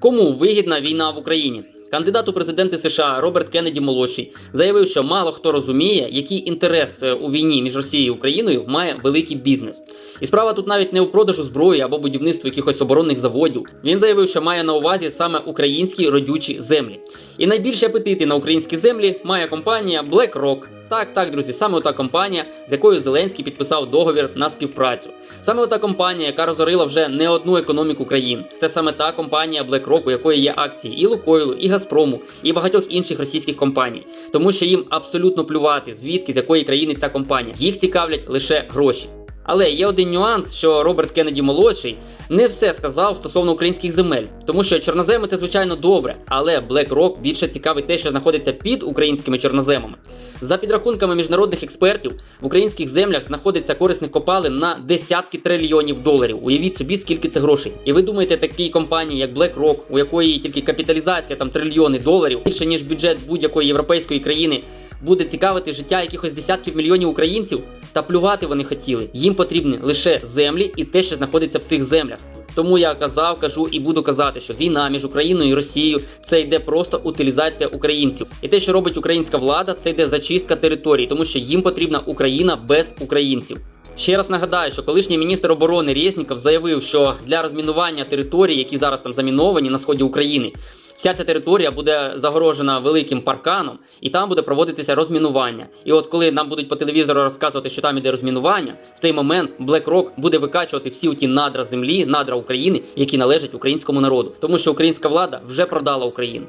Кому вигідна війна в Україні? Кандидат у президенти США Роберт Кеннеді молодший заявив, що мало хто розуміє, який інтерес е, у війні між Росією і Україною має великий бізнес. І справа тут навіть не у продажу зброї або будівництву якихось оборонних заводів. Він заявив, що має на увазі саме українські родючі землі. І найбільші апетити на українські землі має компанія BlackRock. Так, так, друзі, саме ота компанія, з якою Зеленський підписав договір на співпрацю. Саме ота компанія, яка розорила вже не одну економіку країн. Це саме та компанія BlackRock, у якої є акції і Лукойлу, і Газпрому, і багатьох інших російських компаній. Тому що їм абсолютно плювати, звідки з якої країни ця компанія. Їх цікавлять лише гроші. Але є один нюанс, що Роберт Кеннеді молодший не все сказав стосовно українських земель, тому що чорноземи це звичайно добре, але BlackRock більше цікавить те, що знаходиться під українськими чорноземами. За підрахунками міжнародних експертів, в українських землях знаходиться корисних копалин на десятки трильйонів доларів. Уявіть собі, скільки це грошей. І ви думаєте, такій компанії, як BlackRock, у якої тільки капіталізація там трильйони доларів, більше ніж бюджет будь-якої європейської країни, буде цікавити життя якихось десятків мільйонів українців, та плювати вони хотіли. Їм потрібні лише землі і те, що знаходиться в цих землях. Тому я казав, кажу і буду казати, що війна між Україною і Росією це йде просто утилізація українців. І те, що робить українська влада, це йде зачистка територій, тому що їм потрібна Україна без українців. Ще раз нагадаю, що колишній міністр оборони Резніков заявив, що для розмінування територій, які зараз там заміновані на сході України, Вся ця територія буде загорожена великим парканом, і там буде проводитися розмінування. І от коли нам будуть по телевізору розказувати, що там іде розмінування, в цей момент BlackRock буде викачувати всі ті надра землі, надра України, які належать українському народу, тому що українська влада вже продала Україну.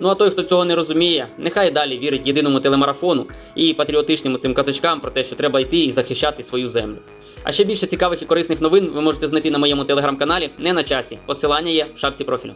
Ну а той, хто цього не розуміє, нехай далі вірить єдиному телемарафону і патріотичним цим казачкам про те, що треба йти і захищати свою землю. А ще більше цікавих і корисних новин ви можете знайти на моєму телеграм-каналі не на часі. Посилання є в шапці профілю.